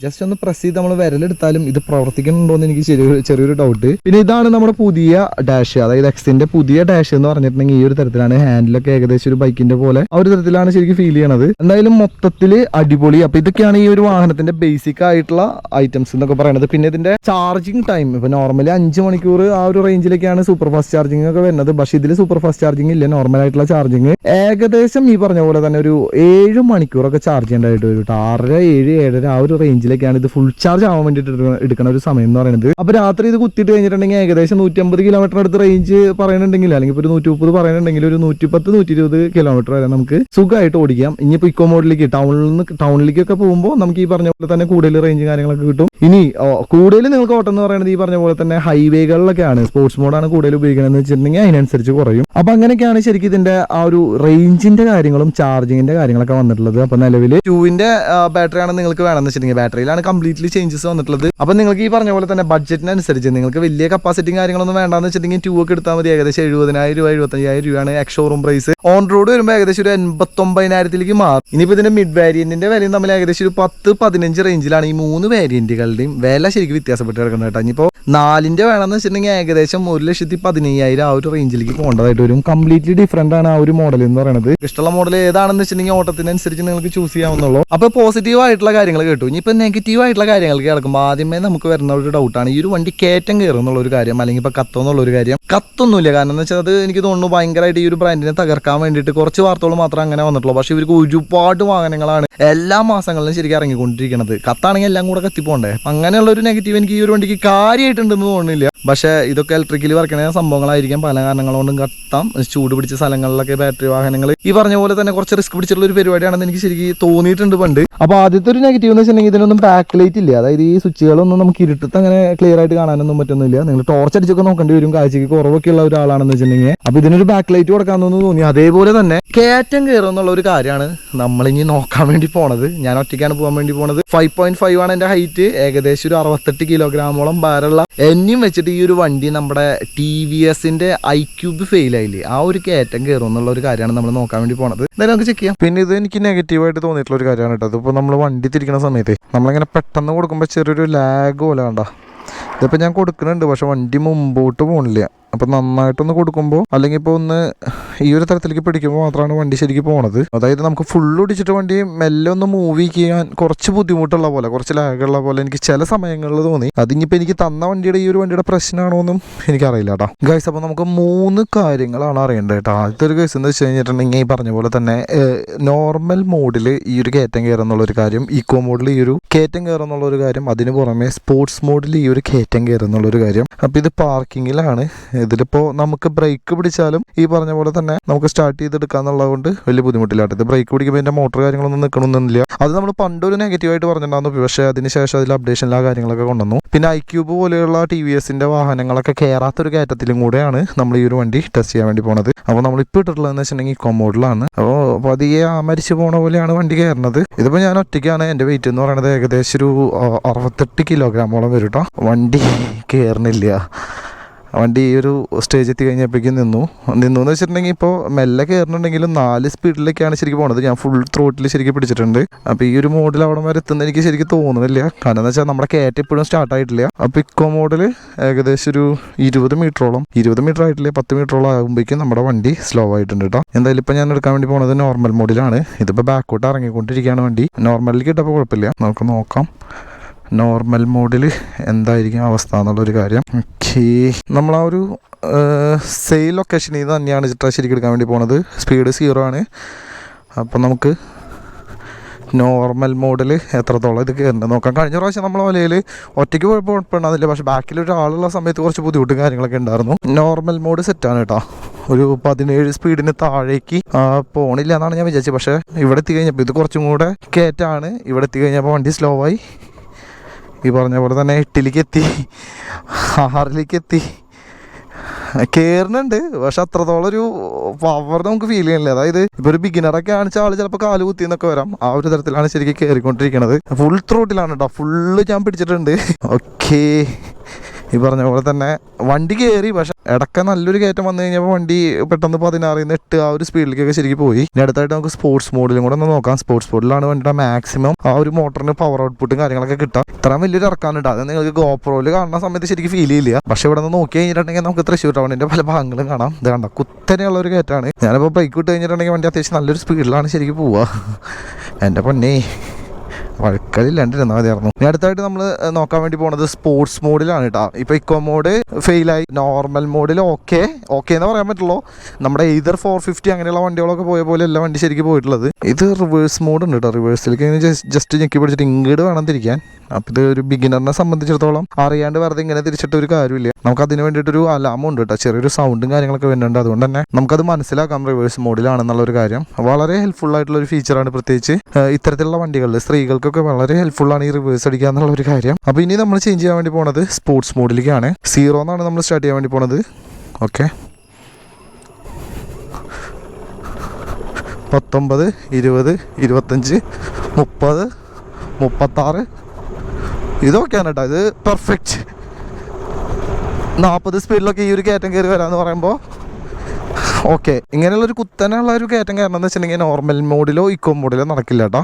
ജസ്റ്റ് ഒന്ന് പ്രസ് ചെയ്ത് നമ്മൾ വിരലെടുത്താലും ഇത് പ്രവർത്തിക്കുന്നുണ്ടോ എന്ന് എനിക്ക് ചെറിയൊരു ചെറിയൊരു ഡൗട്ട് പിന്നെ ഇതാണ് നമ്മുടെ പുതിയ ഡാഷ് അതായത് എക്സിന്റെ പുതിയ ഡാഷ് എന്ന് പറഞ്ഞിട്ടുണ്ടെങ്കിൽ ഈ ഒരു തരത്തിലാണ് ഹാൻഡിലൊക്കെ ഏകദേശം ഒരു ബൈക്കിന്റെ പോലെ ആ ഒരു തരത്തിലാണ് ശരിക്കും ഫീൽ ചെയ്യണത്. എന്തായാലും മൊത്തത്തിൽ അടിപൊളി. അപ്പൊ ഇതൊക്കെയാണ് ഈ ഒരു വാഹനത്തിന്റെ ബേസിക് ആയിട്ടുള്ള ഐറ്റംസ് എന്നൊക്കെ പറയുന്നത് പിന്നെ ഇതിന്റെ ചാർജിങ് ടൈം ഇപ്പൊ നോർമലി അഞ്ച് മണിക്കൂർ ആ ഒരു റേഞ്ചിലേക്കാണ് സൂപ്പർ ഫാസ്റ്റ് ചാർജിങ് ഒക്കെ വരുന്നത്. പക്ഷേ ഇതിൽ സൂപ്പർ ഫാസ്റ്റ് ചാർജിങ് ഇല്ല. നോർമൽ ആയിട്ടുള്ള ചാർജിങ് ഏകദേശം ഈ പറഞ്ഞ പോലെ തന്നെ ഒരു ഏഴ് മണിക്കൂറൊക്കെ ചാർജ് ചെയ്യേണ്ടതായിട്ട് വരും ആറര ഏഴ് ഏഴര ആ ഒരു റേഞ്ചിൽ റേഞ്ചിലേക്കാണ് ഇത് ഫുൾ ചാർജ് ആവാൻ വേണ്ടിയിട്ട് എടുക്ക- എടുക്കുന്ന ഒരു സമയം എന്ന് പറയുന്നത് അപ്പോൾ രാത്രി ഇത് കുത്തിട്ട് കഴിഞ്ഞിട്ടുണ്ടെങ്കിൽ ഏകദേശം നൂറ്റമ്പത് കിലോമീറ്റർ അടുത്ത് റേഞ്ച് പറയുന്നുണ്ടെങ്കിൽ അല്ലെങ്കിൽ ഒരു നൂറ്റി മുപ്പത് പറയുന്നുണ്ടെങ്കിൽ ഒരു നൂറ്റി പത്ത് നൂറ്റി ഇരുപത് കിലോമീറ്റർ വരെ നമുക്ക് സുഖമായിട്ട് ഓടിക്കാം. ഇനി ഇനിയിപ്പോൾ ഇക്കോ മോഡിലേക്ക് ടൗണിൽ നിന്ന് ടൗണിലേക്കൊക്കെ പോകുമ്പോൾ നമുക്ക് ഈ പറഞ്ഞ പോലെ തന്നെ കൂടുതൽ റേഞ്ച് കാര്യങ്ങളൊക്കെ കിട്ടും. ഇനി കൂടുതൽ നിങ്ങൾക്ക് ഓട്ടം എന്ന് പറയുന്നത് ഈ പറഞ്ഞ പോലെ തന്നെ ഹൈവേകളിലൊക്കെയാണ് സ്പോർട്സ് മോഡാണ് കൂടുതൽ ഉപയോഗിക്കണമെന്ന് വെച്ചിട്ടുണ്ടെങ്കിൽ അതിനനുസരിച്ച് കുറയും. അപ്പൊ അങ്ങനെയൊക്കെയാണ് ശരിക്കും ഇതിന്റെ ആ ഒരു റേഞ്ചിന്റെ കാര്യങ്ങളും ചാർജിങ്ങിന്റെ കാര്യങ്ങളൊക്കെ വന്നിട്ടുള്ളത്. അപ്പൊ നിലവിൽ ടൂവിന്റെ ബാറ്ററി ആണ് നിങ്ങൾക്ക് വേണമെന്ന് വെച്ചിട്ടുണ്ടെങ്കിൽ ബാറ്ററിയിലാണ് കംപ്ലീറ്റ്ലി ചേഞ്ചസ് വന്നിട്ടുള്ളത്. അപ്പൊ നിങ്ങൾക്ക് ഈ പറഞ്ഞ പോലെ തന്നെ ബഡ്ജറ്റിനനുസരിച്ച് നിങ്ങൾക്ക് വലിയ കപ്പാസിറ്റിയും കാര്യങ്ങളൊന്നും വേണ്ടാന്ന് വെച്ചിട്ടുണ്ടെങ്കിൽ ടൂ ഒക്കെ എടുത്താൽ മതി. ഏകദേശം എഴുപതിനായിരം രൂപ എഴുപത്തഞ്ചായിരം രൂപയാണ് ex showroom price on road വരുമ്പോൾ ഏകദേശം ഒരു എൺപത്തൊമ്പതിനായിരത്തിലേക്ക് മാറും. ഇനിയിപ്പോൾ ഇതിന്റെ മിഡ് വേരിയന്റിന്റെ വിലയും തമ്മിൽ ഏകദേശം ഒരു പത്ത് പതിനഞ്ച് റേഞ്ചിലാണ് ഈ മൂന്ന് വേരിയന്റുകളുടെയും വില ശരിക്കും വ്യത്യാസപ്പെട്ട് കിടക്കുന്നത് കേട്ടോ. ഇനിയിപ്പോൾ നാലിന്റെ വേണമെന്ന് വെച്ചിട്ടുണ്ടെങ്കിൽ ഏകദേശം ഒരു ലക്ഷത്തി പതിനയ്യായിരം ആ ഒരു റേഞ്ചിലേക്ക് പോകേണ്ടതായിട്ട് വരും. കംപ്ലീറ്റ്ലി ഡിഫറെന്റ് ആണ് ആ ഒരു മോഡൽ എന്ന് പറയുന്നത് ഇഷ്ടമുള്ള മോഡൽ ഏതാണെന്ന് വെച്ചിട്ടുണ്ടെങ്കിൽ ഓട്ടത്തിനനുസരിച്ച് നിങ്ങൾക്ക് ചൂസ് ചെയ്യാവുന്നുള്ളൂ അപ്പോൾ പോസിറ്റീവ് ആയിട്ടുള്ള കാര്യങ്ങൾ കേട്ടു. ഇനിയിപ്പോൾ നെഗറ്റീവ് ആയിട്ടുള്ള കാര്യങ്ങൾക്ക് കിടക്കുമ്പോൾ ആദ്യമേ നമുക്ക് വരുന്ന ഒരു ഡൗട്ടാണ് ഈ ഒരു വണ്ടി കയറ്റം കയറും എന്നുള്ളൊരു കാര്യം അല്ലെങ്കിൽ ഇപ്പോൾ കത്തോ എന്നുള്ളൊരു കാര്യം. കത്തൊന്നുമില്ല. കാരണം എന്ന് വെച്ചാൽ അത് എനിക്ക് തോന്നുന്നു ഭയങ്കരമായിട്ട് ഈ ഒരു ബ്രാൻഡിനെ തകർക്കാൻ വേണ്ടിയിട്ട് കുറച്ച് വാർത്തകൾ മാത്രം അങ്ങനെ വന്നിട്ടുള്ളൂ. പക്ഷേ ഇവർക്ക് ഒരുപാട് വാഹനങ്ങളാണ് എല്ലാ മാസങ്ങളിലും ശരിക്കും ഇറങ്ങിക്കൊണ്ടിരിക്കുന്നത് കത്താണെങ്കിൽ എല്ലാം കൂടെ കത്തിപ്പോണ്ടേ? അങ്ങനെയുള്ള ഒരു നെഗറ്റീവ് എനിക്ക് ഈ ഒരു വണ്ടിക്ക് കാര്യമായിട്ടുണ്ടെന്ന് തോന്നുന്നില്ല. പക്ഷേ ഇതൊക്കെ ഇലക്ട്രിക്കലി വർക്കണ സംഭവങ്ങളായിരിക്കാം. പല കാരണങ്ങൾ കൊണ്ടും കത്താം. ചൂട് പിടിച്ച സ്ഥലങ്ങളിലൊക്കെ ബാറ്ററി വാഹനങ്ങൾ ഈ പറഞ്ഞ പോലെ തന്നെ കുറച്ച് റിസ്ക് പിടിച്ചിട്ടുള്ള ഒരു പരിപാടിയാണെന്ന് എനിക്ക് ശരിക്കും തോന്നിയിട്ടുണ്ട് പണ്ട്. അപ്പോൾ ആദ്യത്തെ ഒരു നെഗറ്റീവ് എന്ന് വെച്ചിട്ടുണ്ടെങ്കിൽ ഇതിനൊന്നും ബാക്ക് ലൈറ്റ് ഇല്ല. അതായത് ഈ സ്വിച്ചുകളൊന്നും നമുക്ക് ഇരുട്ടത്ത് അങ്ങനെ ക്ലിയർ ആയിട്ട് കാണാനൊന്നും പറ്റുന്നില്ല. നിങ്ങൾ ടോർച്ച് അടിച്ചൊക്കെ നോക്കേണ്ടി വരും. കാഴ്ചയ്ക്ക് കുറവൊക്കെ ഉള്ള ഒരാളാണെന്ന് വെച്ചിട്ടുണ്ടെങ്കിൽ. അപ്പൊ ഇതിനൊരു ബാക്ക് ലൈറ്റ് കൊടുക്കാമെന്ന് തോന്നി. അതേപോലെ തന്നെ കയറ്റം കയറും എന്നുള്ള ഒരു കാര്യമാണ് നമ്മളിനി നോക്കാൻ വേണ്ടി പോണത്. ഞാൻ ഒറ്റയ്ക്കാണ് പോകാൻ വേണ്ടി പോണത്. ഫൈവ് പോയിന്റ് ഫൈവ് ആണ് എന്റെ ഹൈറ്റ് ഏകദേശം ഒരു അറുപത്തെട്ട് കിലോഗ്രാമോളം ഭാരമുള്ള എന്നെയും വെച്ചിട്ട് ഈ ഒരു വണ്ടി നമ്മുടെ ടി വി എസിന്റെ ഐ ക്യൂബ് ഫെയിൽ ആയില്ലേ? ആ ഒരു കയറ്റം കയറും എന്നുള്ള ഒരു കാര്യമാണ് നമ്മൾ നോക്കാൻ വേണ്ടി പോണത്. എന്തായാലും നമുക്ക് ചെക്ക് ചെയ്യാം. പിന്നെ ഇത് എനിക്ക് നെഗറ്റീവായിട്ട് തോന്നിയിട്ടുള്ള ഒരു കാര്യമാണ് കേട്ടോ. അതിപ്പോൾ നമ്മൾ വണ്ടി തിരിക്കുന്ന സമയത്ത് നമ്മളിങ്ങനെ പെട്ടെന്ന് കൊടുക്കുമ്പോൾ ചെറിയൊരു ലാഗ് പോലെ കണ്ട. ഇതിപ്പോൾ ഞാൻ കൊടുക്കുന്നുണ്ട് പക്ഷെ വണ്ടി മുമ്പോട്ട് പോകണില്ല അപ്പം നന്നായിട്ടൊന്ന് കൊടുക്കുമ്പോൾ അല്ലെങ്കിൽ ഇപ്പോൾ ഒന്ന് ഈ ഒരു തരത്തിലേക്ക് പിടിക്കുമ്പോൾ മാത്രമാണ് വണ്ടി ശരിക്കും പോണത്. അതായത് നമുക്ക് ഫുൾ ഒടിച്ചിട്ട് വണ്ടി മെല്ലെ ഒന്ന് മൂവ് ചെയ്യാൻ കുറച്ച് ബുദ്ധിമുട്ടുള്ള പോലെ കുറച്ച് ലാഗുള്ള പോലെ എനിക്ക് ചില സമയങ്ങളിൽ തോന്നി. അതിനിപ്പോൾ എനിക്ക് തന്ന വണ്ടിയുടെ ഈ ഒരു വണ്ടിയുടെ പ്രശ്നമാണോ എന്നും എനിക്കറിയില്ല കേട്ടോ ഗൈസ് അപ്പോൾ നമുക്ക് മൂന്ന് കാര്യങ്ങളാണ് അറിയേണ്ടത് കേട്ടോ ആദ്യത്തെ ഒരു കേസ് എന്ന് വെച്ച് കഴിഞ്ഞിട്ടുണ്ടെങ്കിൽ ഈ പറഞ്ഞ പോലെ തന്നെ നോർമൽ മോഡിൽ ഈ ഒരു കയറ്റം കയറുന്നുള്ള ഒരു കാര്യം ഇക്കോ മോഡിൽ ഈ ഒരു കയറ്റം കയറുന്നുള്ള ഒരു കാര്യം അതിന് പുറമെ സ്പോർട്സ് മോഡിൽ ഈ ഒരു കയറ്റം കയറുന്നുള്ള ഒരു കാര്യം. അപ്പോൾ ഇത് പാർക്കിങ്ങിലാണ് ഇതിലിപ്പോൾ നമുക്ക് ബ്രേക്ക് പിടിച്ചാലും ഈ പറഞ്ഞ പോലെ തന്നെ നമുക്ക് സ്റ്റാർട്ട് ചെയ്തെടുക്കാന്നുള്ളത് കൊണ്ട് വലിയ ബുദ്ധിമുട്ടില്ലാട്ടോ ഇത് ബ്രേക്ക് പിടിക്കുമ്പോൾ ഇതിന്റെ മോട്ടർ കാര്യങ്ങളൊന്നും നിൽക്കണമെന്നില്ല അത് നമ്മൾ പണ്ട് ഒരു നെഗറ്റീവായിട്ട് പറഞ്ഞിട്ടുണ്ടായിരുന്നു. പക്ഷേ അതിനുശേഷം അതിൽ അപ്ഡേഷനിൽ ആ കാര്യങ്ങളൊക്കെ കൊണ്ടുവന്നു. പിന്നെ ഐ ക്യൂബ് പോലെയുള്ള ടി വി എസിന്റെ വാഹനങ്ങളൊക്കെ കയറാത്തൊരു കയറ്റത്തിലും കൂടെയാണ് നമ്മൾ ഈ ഒരു വണ്ടി ടെസ്റ്റ് ചെയ്യാൻ വേണ്ടി പോണത്. അപ്പോൾ നമ്മൾ ഇപ്പോൾ ഇട്ടിട്ടുള്ളതെന്ന് വെച്ചിട്ടുണ്ടെങ്കിൽ ഇക്കോ മോഡലാണ് അപ്പോൾ പതിയെ ആ മരിച്ചു പോണ പോലെയാണ് വണ്ടി കയറുന്നത്. ഇതിപ്പോ ഞാൻ ഒറ്റയ്ക്കാണ്. എന്റെ വെയിറ്റ് എന്ന് പറയുന്നത് ഏകദേശം ഒരു അറുപത്തെട്ട് കിലോഗ്രാമോളം വരും കേട്ടോ വണ്ടി കയറണില്ല വണ്ടി ഈ ഒരു സ്റ്റേജ് എത്തി കഴിഞ്ഞപ്പോഴേക്കും നിന്നു. നിന്നു എന്ന് വെച്ചിട്ടുണ്ടെങ്കിൽ ഇപ്പോൾ മെല്ലെ കയറുന്നുണ്ടെങ്കിലും നാല് സ്പീഡിലേക്കാണ് ശരിക്കും പോണത്. ഞാൻ ഫുൾ ത്രോട്ടിൽ ശരിക്കും പിടിച്ചിട്ടുണ്ട്. അപ്പോൾ ഈ ഒരു മോഡിൽ അവിടെ വരെ എത്തുന്ന എനിക്ക് ശരിക്കും തോന്നുന്നില്ല. കാരണം എന്ന് വെച്ചാൽ നമ്മുടെ കയറ്റ ഇപ്പോഴും സ്റ്റാർട്ട് ആയിട്ടില്ല. അപ്പോൾ ഇക്കോ മോഡിൽ ഏകദേശം ഒരു ഇരുപത് മീറ്ററോളം ഇരുപത് മീറ്റർ ആയിട്ടില്ല പത്ത് മീറ്ററോളം ആകുമ്പോഴേക്കും നമ്മുടെ വണ്ടി സ്ലോ ആയിട്ടുണ്ട് കേട്ടോ എന്തായാലും ഇപ്പോൾ ഞാൻ എടുക്കാൻ വേണ്ടി പോണത് നോർമൽ മോഡിലാണ് ഇതിപ്പോൾ ബാക്കോട്ട് ഇറങ്ങിക്കൊണ്ടിരിക്കുകയാണ് വണ്ടി. നോർമലിലേക്ക് ഇട്ടപ്പോൾ കുഴപ്പമില്ല. നമുക്ക് നോക്കാം. നോർമൽ മോഡിൽ എന്തായിരിക്കും അവസ്ഥ എന്നുള്ളൊരു കാര്യം. ഓക്കേ നമ്മൾ ആ ഒരു സെയിൽ ലൊക്കേഷനിൽ നിന്ന് തന്നെയാണ് ചിത്ര ശരിക്കും എടുക്കാൻ വേണ്ടി പോണത്. സ്പീഡ് സീറോ ആണ്. അപ്പം നമുക്ക് നോർമൽ മോഡിൽ എത്രത്തോളം ഇത് കയറുന്നത് നോക്കാം. കഴിഞ്ഞ പ്രാവശ്യം നമ്മൾ വലയിൽ ഒറ്റയ്ക്ക് പോയപ്പോൾ കുഴപ്പമുണ്ടാകുന്നില്ല പക്ഷേ ബാക്കിൽ ഒരാളുള്ള സമയത്ത് കുറച്ച് ബുദ്ധിമുട്ടും കാര്യങ്ങളൊക്കെ ഉണ്ടായിരുന്നു. നോർമൽ മോഡ് സെറ്റാണ് കേട്ടോ. ഒരു പതിനേഴ് സ്പീഡിന് താഴേക്ക് പോണില്ല എന്നാണ് ഞാൻ വിചാരിച്ചത്. പക്ഷേ ഇവിടെ എത്തി കഴിഞ്ഞപ്പോൾ ഇത് കുറച്ചും കൂടെ കയറ്റാണ് ഇവിടെ എത്തി കഴിഞ്ഞപ്പോൾ വണ്ടി സ്ലോ ആയി. ഈ പറഞ്ഞ പോലെ തന്നെ എട്ടിലേക്ക് എത്തി ആറിലേക്ക് എത്തി കയറുന്നുണ്ട് പക്ഷെ അത്രത്തോളം ഒരു പവർ നമുക്ക് ഫീൽ ചെയ്യണില്ല അതായത് ഇപ്പൊ ഒരു ബിഗിനറൊക്കെ കാണിച്ച ആൾ ചിലപ്പോൾ കാൽ കുത്തി എന്നൊക്കെ വരാം. ആ ഒരു തരത്തിലാണ് ശരിക്കും കയറിക്കൊണ്ടിരിക്കുന്നത് ഫുൾ ത്രോട്ടിലാണ് കേട്ടോ ഫുള്ള് ഞാൻ പിടിച്ചിട്ടുണ്ട്. ഓക്കേ ഈ പറഞ്ഞ പോലെ തന്നെ വണ്ടി കയറി പക്ഷെ ഇടയ്ക്ക് നല്ലൊരു കയറ്റം വന്നു കഴിഞ്ഞപ്പോൾ വണ്ടി പെട്ടെന്ന് പതിനാറിൽ നിന്ന് എട്ട് ആ ഒരു സ്പീഡിലേക്കൊക്കെ ശരിക്കും പോയി. ഇനി അടുത്തായിട്ട് നമുക്ക് സ്പോർട്സ് മോഡിലും കൂടെ ഒന്ന് നോക്കാം. സ്പോർട്സ് മോഡിലാണ് വണ്ടിയുടെ മാക്സിമം ആ ഒരു മോട്ടറിന് പവർ ഔട്ട്പുട്ടും കാര്യങ്ങളൊക്കെ കിട്ടാം. ഇത്രയും വലിയൊരു ഇറക്കാനുണ്ട് അത് നിങ്ങൾക്ക് ഗോപ്രോയിൽ കാണുന്ന സമയത്ത് ശരിക്കും ഫീൽ ചെയ്യില്ല. പക്ഷെ ഇവിടെ നിന്ന് നോക്കി കഴിഞ്ഞിട്ടുണ്ടെങ്കിൽ നമുക്ക് തൃശ്ശൂർ ടൗണിന്റെ പല ഭാഗങ്ങളും കാണാം. ഇത് കണ്ട? കുത്തനെയുള്ള ഒരു കയറ്റാണ് ഞാനിപ്പോൾ ബൈക്ക് വിട്ട് കഴിഞ്ഞിട്ടുണ്ടെങ്കിൽ വണ്ടി അത്യാവശ്യം നല്ലൊരു സ്പീഡിലാണ് ശരിക്കും പോവുക. എന്റെ പൊന്നേ. വഴക്കലില്ലാണ്ടിരുന്നാൽ മതിയായിരുന്നു. ഇനി അടുത്തായിട്ട് നമ്മൾ നോക്കാൻ വേണ്ടി പോണത് സ്പോർട്സ് മോഡിലാണ് കേട്ടോ ഇപ്പൊ ഇക്കോ മോഡ് ഫെയിലായി നോർമൽ മോഡിൽ ഓക്കെ ഓക്കെ എന്ന് പറയാൻ പറ്റുള്ളൂ. നമ്മുടെ ഇതർ ഫോർ ഫിഫ്റ്റി അങ്ങനെയുള്ള വണ്ടികളൊക്കെ പോയ പോലെ എല്ലാ വണ്ടി ശരിക്കും പോയിട്ടുള്ളത്. ഇത് റിവേഴ്സ് മോഡ് ഉണ്ട് കേട്ടോ റിവേഴ്സിലേക്ക് ഇങ്ങനെ ജസ്റ്റ് ഞെക്കി പിടിച്ചിട്ട് ഇങ്ങോട്ട് വേണം തിരിക്കാൻ. അപ്പൊ ഇത് ഒരു ബിഗിനറിനെ സംബന്ധിച്ചിടത്തോളം അറിയാണ്ട് വെറുതെ ഇങ്ങനെ തിരിച്ചിട്ട് ഒരു കാര്യമില്ല. നമുക്ക് അതിന് വേണ്ടിയിട്ടൊരു അലാമം ഉണ്ട് കേട്ടോ ചെറിയൊരു സൗണ്ടും കാര്യങ്ങളൊക്കെ വരുന്നുണ്ട്. അതുകൊണ്ട് തന്നെ നമുക്കത് മനസ്സിലാക്കാം റിവേഴ്സ് മോഡിലാണെന്നുള്ള ഒരു കാര്യം. വളരെ ഹെൽപ്ഫുൾ ആയിട്ടുള്ള ഒരു ഫീച്ചറാണ് പ്രത്യേകിച്ച് ഇത്തരത്തിലുള്ള വണ്ടികളിൽ സ്ത്രീകൾക്കൊക്കെ വളരെ ഹെൽപ്ഫുൾ ആണ് ഈ റിവേഴ്സ് അടിക്കുക എന്നുള്ള ഒരു കാര്യം. അപ്പോൾ ഇനി നമ്മൾ ചേഞ്ച് ചെയ്യാൻ വേണ്ടി പോണത് സ്പോർട്സ് മോഡിലേക്കാണ് സീറോ എന്നാണ് നമ്മൾ സ്റ്റാർട്ട് ചെയ്യാൻ വേണ്ടി പോണത്. ഓക്കെ പത്തൊമ്പത് ഇരുപത് ഇരുപത്തഞ്ച് മുപ്പത് മുപ്പത്താറ്. ഇതൊക്കെയാണ് കേട്ടോ ഇത് പെർഫെക്റ്റ് നാൽപ്പത് സ്പീഡിലൊക്കെ ഈ ഒരു കയറ്റം കയറി വരാമെന്ന് പറയുമ്പോൾ ഓക്കെ. ഇങ്ങനെയുള്ള ഒരു കുത്തനെയുള്ള ഒരു കയറ്റം കാരണം എന്ന് വെച്ചിട്ടുണ്ടെങ്കിൽ നോർമൽ മോഡിലോ ഇക്കോ മോഡിലോ നടക്കില്ല കേട്ടോ.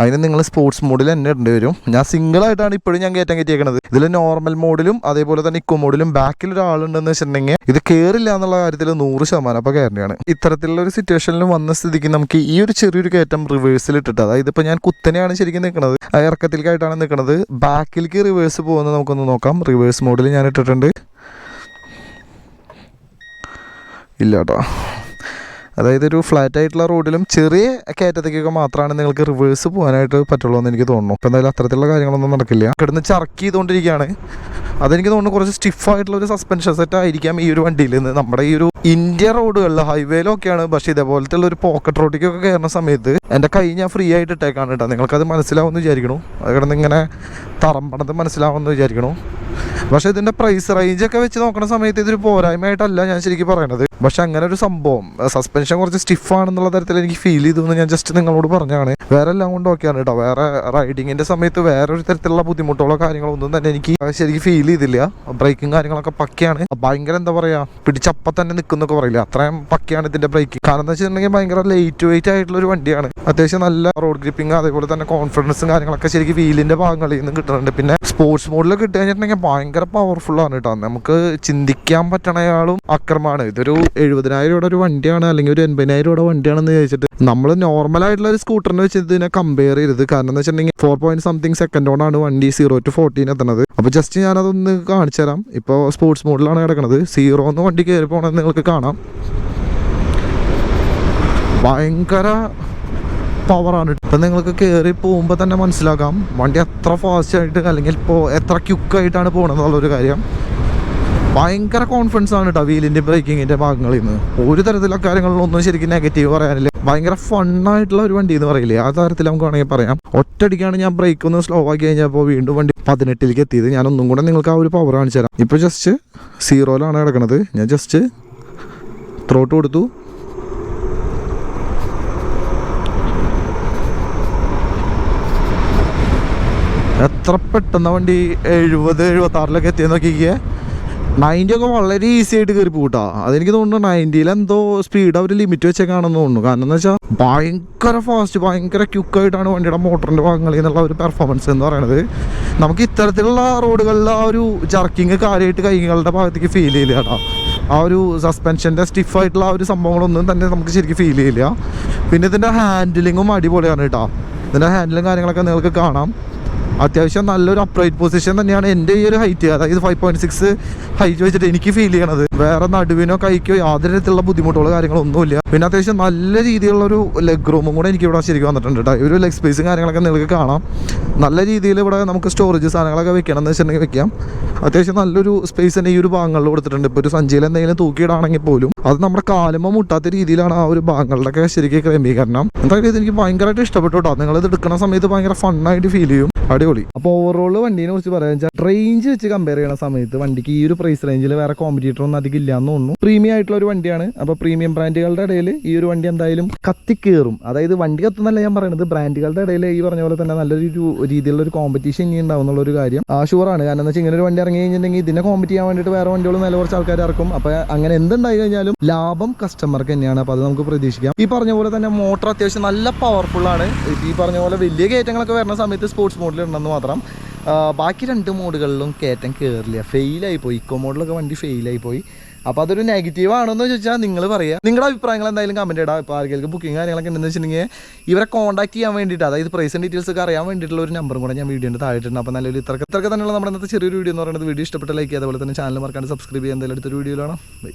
അതിന് നിങ്ങൾ സ്പോർട്സ് മോഡിൽ തന്നെ ഇടേണ്ടി വരും. ഞാൻ സിംഗിൾ ആയിട്ടാണ് ഇപ്പോഴും ഞാൻ കയറ്റം കയറ്റിയേക്കണത്. ഇതിൽ നോർമൽ മോഡിലും അതേപോലെ തന്നെ ഇക്കോ മോഡിലും ബാക്കിൽ ഒരാളുണ്ടെന്ന് വെച്ചിട്ടുണ്ടെങ്കിൽ ഇത് കയറില്ല എന്നുള്ള കാര്യത്തിൽ നൂറ് ശതമാനം അപ്പോൾ കയറിയാണ് ഇത്തരത്തിലുള്ള ഒരു സിറ്റുവേഷനിൽ വന്ന സ്ഥിതിക്ക് നമുക്ക് ഈ ഒരു ചെറിയൊരു കയറ്റം റിവേഴ്സിൽ ഇട്ടിട്ട് അതായത് ഇപ്പോൾ ഞാൻ കുത്തനെയാണ് ശരിക്കും നിൽക്കുന്നത് ഇറക്കത്തിലേക്കായിട്ടാണ് നിൽക്കുന്നത് ബാക്കിലേക്ക് റിവേഴ്സ് പോകുന്നത് നമുക്കൊന്ന് നോക്കാം. റിവേഴ്സ് മോഡിൽ ഞാൻ ഇട്ടിട്ടുണ്ട്. ഇല്ല കേട്ടോ അതായത് ഒരു ഫ്ലാറ്റ് ആയിട്ടുള്ള റോഡിലും ചെറിയ കയറ്റത്തേക്കൊക്കെ മാത്രമാണ് നിങ്ങൾക്ക് റിവേഴ്സ് പോകാനായിട്ട് പറ്റുള്ളൂ എന്ന് എനിക്ക് തോന്നുന്നു. ഇപ്പം എന്തായാലും അത്തരത്തിലുള്ള കാര്യങ്ങളൊന്നും നടക്കില്ല. കിടന്ന് ചർക്ക് ചെയ്തുകൊണ്ടിരിക്കുകയാണ്. അതെനിക്ക് തോന്നുന്നു കുറച്ച് സ്റ്റിഫ് ആയിട്ടുള്ള ഒരു സസ്പെൻഷൻ സെറ്റ് ആയിരിക്കാം ഈ ഒരു വണ്ടിയിൽ നിന്ന്. നമ്മുടെ ഈ ഒരു ഇന്ത്യ റോഡുകളിൽ ഹൈവേയിലൊക്കെയാണ് പക്ഷേ ഇതേപോലത്തെ ഉള്ള ഒരു പോക്കറ്റ് റോഡിലേക്കൊക്കെ കയറുന്ന സമയത്ത് എന്റെ കൈ ഞാൻ ഫ്രീ ആയിട്ട് ഇട്ടേക്കാണ് കേട്ടോ. നിങ്ങൾക്കത് മനസ്സിലാവുമെന്ന് വിചാരിക്കണു അത് കിടന്ന് ഇങ്ങനെ തറമ്പണത് മനസ്സിലാവുമെന്ന് വിചാരിക്കണു പക്ഷെ ഇതിന്റെ പ്രൈസ് റേഞ്ച് ഒക്കെ വെച്ച് നോക്കുന്ന സമയത്ത് ഇതൊരു പോരായ്മയായിട്ടല്ല ഞാൻ ശരിക്കും പറയണത്. പക്ഷെ അങ്ങനെ ഒരു സംഭവം സസ്പെൻഷൻ കുറച്ച് സ്റ്റിഫ് ആണെന്നുള്ള തരത്തിൽ എനിക്ക് ഫീൽ ചെയ്തു എന്ന് ഞാൻ ജസ്റ്റ് നിങ്ങളോട് പറഞ്ഞാണ്. വേറെ എല്ലാം കൊണ്ട് ഓക്കെയാണ് കേട്ടോ വേറെ റൈഡിങ്ങിന്റെ സമയത്ത് വേറെ ഒരു തരത്തിലുള്ള ബുദ്ധിമുട്ടുകളോ കാര്യങ്ങളോ ഒന്നും തന്നെ എനിക്ക് ശരിക്കും ഫീൽ ചെയ്തില്ല. ബ്രേക്കും കാര്യങ്ങളൊക്കെ പക്കയാണ്. ഭയങ്കര എന്താ പറയാ പിടിച്ചപ്പ തന്നെ നിൽക്കുന്നൊക്കെ പറയില്ല? അത്രയും പക്കയാണ് ഇതിന്റെ ബ്രേക്ക് കാരണം എന്താ വെച്ചിട്ടുണ്ടെങ്കിൽ ഭയങ്കര ലൈറ്റ് വെയിറ്റ് ആയിട്ടുള്ള ഒരു വണ്ടിയാണ്. അത്യാവശ്യം നല്ല റോഡ് ഗ്രിപ്പിംഗ് അതേപോലെ തന്നെ കോൺഫിഡൻസും കാര്യങ്ങളൊക്കെ ശരിക്കും വീലിന്റെ ഭാഗങ്ങളിൽ നിന്ന് കിട്ടുന്നുണ്ട്. പിന്നെ സ്പോർട്സ് മോഡിൽ കിട്ടുക ഭയങ്കര പവർഫുൾ ആണ് കേട്ടോ നമുക്ക് ചിന്തിക്കാൻ പറ്റണയാളും അക്രമാണ് ഇതൊരു എഴുപതിനായിരം രൂപയുടെ ഒരു വണ്ടിയാണ് അല്ലെങ്കിൽ ഒരു എൺപതിനായിരം രൂപയുടെ വണ്ടിയാണെന്ന് ചോദിച്ചിട്ട് നമ്മൾ നോർമൽ ആയിട്ടുള്ള ഒരു സ്കൂട്ടറിനെ വെച്ച് ഇതിനെ കമ്പയർ ചെയ്തത് കാരണം എന്ന് വെച്ചിട്ടുണ്ടെങ്കിൽ ഫോർ പോയിന്റ് സംതിങ് സെക്കൻഡ് കൊണ്ടാണ് വണ്ടി സീറോ ടു ഫോർട്ടീൻ എത്തുന്നത് അപ്പോൾ ജസ്റ്റ് ഞാനതൊന്ന് കാണിച്ചു തരാം. ഇപ്പോൾ സ്പോർട്സ് മോഡിലാണ് കിടക്കുന്നത് സീറോ എന്ന് വണ്ടി കയറി പോകണമെന്ന് നിങ്ങൾക്ക് കാണാം. ഭയങ്കര പവറാണ് ഇപ്പം നിങ്ങൾക്ക് കയറി പോകുമ്പോൾ തന്നെ മനസ്സിലാക്കാം. വണ്ടി എത്ര ഫാസ്റ്റ് ആയിട്ട് അല്ലെങ്കിൽ ഇപ്പോൾ എത്ര ക്യുക്കായിട്ടാണ് പോകണമെന്നുള്ളൊരു കാര്യം. ഭയങ്കര കോൺഫിഡൻസ് ആണ് കേട്ടോ വീലിന്റെ ബ്രേക്കിങ്ങിന്റെ ഭാഗങ്ങളിൽ നിന്ന് ഒരു തരത്തിലുള്ള കാര്യങ്ങളിലൊന്നും ശരിക്കും നെഗറ്റീവ് പറയാനില്ല. ഭയങ്കര ഫണ്ണായിട്ടുള്ള ഒരു വണ്ടി എന്ന് പറയില്ലേ? ആ തരത്തിൽ നമുക്ക് വേണമെങ്കിൽ പറയാം. ഒറ്റടിക്കാണ് ഞാൻ ബ്രേക്ക് ഒന്ന് സ്ലോ ആക്കി കഴിഞ്ഞപ്പോൾ വീണ്ടും വണ്ടി പതിനെട്ടിലേക്ക് എത്തിയത്. ഞാൻ ഒന്നും കൂടെ നിങ്ങൾക്ക് ആ ഒരു പവർ കാണിച്ചു തരാം ഇപ്പോൾ ജസ്റ്റ് സീറോയിലാണ് കിടക്കുന്നത് ഞാൻ ജസ്റ്റ് ത്രോട്ട് കൊടുത്തു. എത്ര പെട്ടെന്ന് വണ്ടി എഴുപത് എഴുപത്തി ആറിലൊക്കെ എത്തിയെന്ന് നോക്കിക്കേ. നയന്റി ഒക്കെ വളരെ ഈസി ആയിട്ട് കയറി പോട്ടാ അതെനിക്ക് തോന്നുന്നു നയന്റിയിൽ എന്തോ സ്പീഡ് അവർ ലിമിറ്റ് വെച്ചേക്കാണെന്ന് തോന്നുന്നു. കാരണം എന്ന് വെച്ചാൽ ഭയങ്കര ഫാസ്റ്റ് ഭയങ്കര ക്യുക്കായിട്ടാണ് വണ്ടിയുടെ മോട്ടറിന്റെ ഭാഗങ്ങളിൽ നിന്നുള്ള ഒരു പെർഫോമൻസ് എന്ന് പറയുന്നത് നമുക്ക് ഇത്തരത്തിലുള്ള റോഡുകളിൽ ആ ഒരു ജർക്കിങ് കാര്യമായിട്ട് കൈകളുടെ ഭാഗത്തേക്ക് ഫീൽ ചെയ്യില്ല കേട്ടോ. ആ ഒരു സസ്പെൻഷന്റെ സ്റ്റിഫായിട്ടുള്ള ആ ഒരു സംഭവങ്ങളൊന്നും തന്നെ നമുക്ക് ശരിക്കും ഫീൽ ചെയ്യില്ല. പിന്നെ ഇതിന്റെ ഹാൻഡിലിങ്ങും അടിപൊളിയാണ് കേട്ടോ. ഇതിന്റെ ഹാൻഡിലും കാര്യങ്ങളൊക്കെ നിങ്ങൾക്ക് കാണാം. അത്യാവശ്യം നല്ലൊരു അപ്രൈറ്റ് പൊസിഷൻ തന്നെയാണ് എന്റെ ഈ ഒരു ഹൈറ്റ് അതായത് ഫൈവ് പോയിന്റ് സിക്സ് ഹൈറ്റ് വെച്ചിട്ട് എനിക്ക് ഫീൽ ചെയ്യണത്. വേറെ നടുവിനോ കൈക്കോ യാതൊരു തരത്തിലുള്ള ബുദ്ധിമുട്ടുകളോ കാര്യങ്ങളോ ഒന്നുമില്ല. പിന്നെ അത്യാവശ്യം നല്ല രീതിയിലുള്ള ഒരു ലെഗ് റൂമും കൂടെ എനിക്ക് ഇവിടെ ശരിക്കും വന്നിട്ടുണ്ട് കേട്ടോ ഒരു ലെഗ് സ്പേസും കാര്യങ്ങളൊക്കെ നിങ്ങൾക്ക് കാണാം. നല്ല രീതിയിൽ ഇവിടെ നമുക്ക് സ്റ്റോറേജ് സാധനങ്ങളൊക്കെ വെക്കണം എന്ന് വെച്ചിട്ടുണ്ടെങ്കിൽ വെക്കാം. അത്യാവശ്യം നല്ലൊരു സ്പേസ് തന്നെ ഈ ഒരു ഭാഗങ്ങളിൽ കൊടുത്തിട്ടുണ്ട്. ഇപ്പോൾ ഒരു സഞ്ചിയിൽ എന്തെങ്കിലും തൂക്കിയിടാണെങ്കിൽ പോലും അത് നമ്മുടെ കാലുമ മുട്ടാത്ത രീതിയിലാണ് ആ ഒരു ഭാഗങ്ങളുടെയൊക്കെ ശരിക്കും ക്രമീകരണം. എന്തായാലും ഇത് എനിക്ക് ഭയങ്കരമായിട്ട് ഇഷ്ടപ്പെട്ടു കേട്ടോ. നിങ്ങളിത് എടുക്കുന്ന സമയത്ത് ഭയങ്കര ഫണ്ണായിട്ട് ഫീൽ ചെയ്യും. അടിപൊളി. അപ്പോൾ ഓവറോൾ വണ്ടിനെ കുറിച്ച് പറയാൻ വെച്ചാൽ റേഞ്ച് വെച്ച് കമ്പയർ ചെയ്യുന്ന സമയത്ത് വണ്ടിക്ക് ഈ ഒരു പ്രൈസ് റേഞ്ചിൽ വേറെ കോമ്പറ്റീറ്റർ ഒന്നും അധികം ഇല്ലാന്ന് തോന്നുന്നു. പ്രീമിയം ആയിട്ടുള്ള ഒരു വണ്ടിയാണ്. അപ്പോൾ പ്രീമിയം ബ്രാൻഡുകളുടെ ഇടയിൽ ഈ ഒരു വണ്ടി എന്തായാലും കത്തിക്കേറും. അതായത് വണ്ടി കത്തുന്നല്ല ഞാൻ പറയുന്നത് ബ്രാൻഡുകളുടെ ഇടയിൽ ഈ പറഞ്ഞ പോലെ തന്നെ നല്ലൊരു രീതിയിലുള്ള ഒരു കോമ്പറ്റീഷൻ ഇനി ഉണ്ടാവും എന്നുള്ള ഒരു കാര്യം ആ ആണ് കാരണം എന്താ വെച്ചാൽ ഇങ്ങനെ ഒരു വണ്ടി ഇറങ്ങി കഴിഞ്ഞിട്ടുണ്ടെങ്കിൽ ഇതിനെ കോമ്പറ്റ് ചെയ്യാൻ വേണ്ടിയിട്ട് വേറെ വണ്ടികൾ നല്ല കുറച്ച് ആൾക്കാർ ഇറക്കും. അപ്പോൾ അങ്ങനെ എന്തുണ്ടായി കഴിഞ്ഞാലും ലാഭം കസ്റ്റമർക്ക് തന്നെയാണ്. അപ്പോൾ അത് നമുക്ക് പ്രതീക്ഷിക്കാം. ഈ പറഞ്ഞ പോലെ തന്നെ മോട്ടർ അത്യാവശ്യം നല്ല പവർഫുൾ ആണ്. ഈ പറഞ്ഞ പോലെ വലിയ കയറ്റങ്ങളൊക്കെ വരുന്ന സമയത്ത് സ്പോർട്സ് മോഡിൽ ഉണ്ടെന്ന് മാത്രം. ബാക്കി രണ്ട് മോഡുകളിലും കയറ്റം കയറില്ല ഫെയിലായി പോയി. ഇക്കോ മോഡിലൊക്കെ വണ്ടി ഫെയിലായി പോയി. അപ്പോൾ അതൊരു നെഗറ്റീവ് ആണെന്ന് ചോദിച്ചാൽ നിങ്ങൾ പറയുക നിങ്ങളുടെ അഭിപ്രായങ്ങൾ എന്തായാലും കമന്റ് ഇടാം. ഇപ്പോൾ ആർക്കെങ്കിലും ബുക്കിംഗ് കാര്യങ്ങളൊക്കെ ഉണ്ടെന്ന് വെച്ചിട്ടുണ്ടെങ്കിൽ ഇവരെ കോൺടാക്ട് ചെയ്യാൻ വേണ്ടിയിട്ട് അതായത് പ്രൈസ് ഡീറ്റെയിൽസ് ഒക്കെ അറിയാൻ വേണ്ടിയിട്ടുള്ള ഒരു നമ്പറും കൂടെ ഞാൻ വീഡിയോന്റെ താഴെട്ടുണ്ട് അപ്പോൾ നല്ലൊരു ഇത്രക്ക് ഇത്രക്ക് തന്നെയുള്ള നമ്മുടെ ഇന്നത്തെ ചെറിയൊരു വീഡിയോ എന്ന് പറയുന്നത്. വീഡിയോ ഇഷ്ടപ്പെട്ട ലൈക്ക് അതുപോലെ തന്നെ ചാനൽ മറക്കാണ്ട് സബ്സ്ക്രൈബ് ചെയ്യാൻ എന്തായാലും അടുത്തൊരു വീഡിയോയിലാണ് ബൈ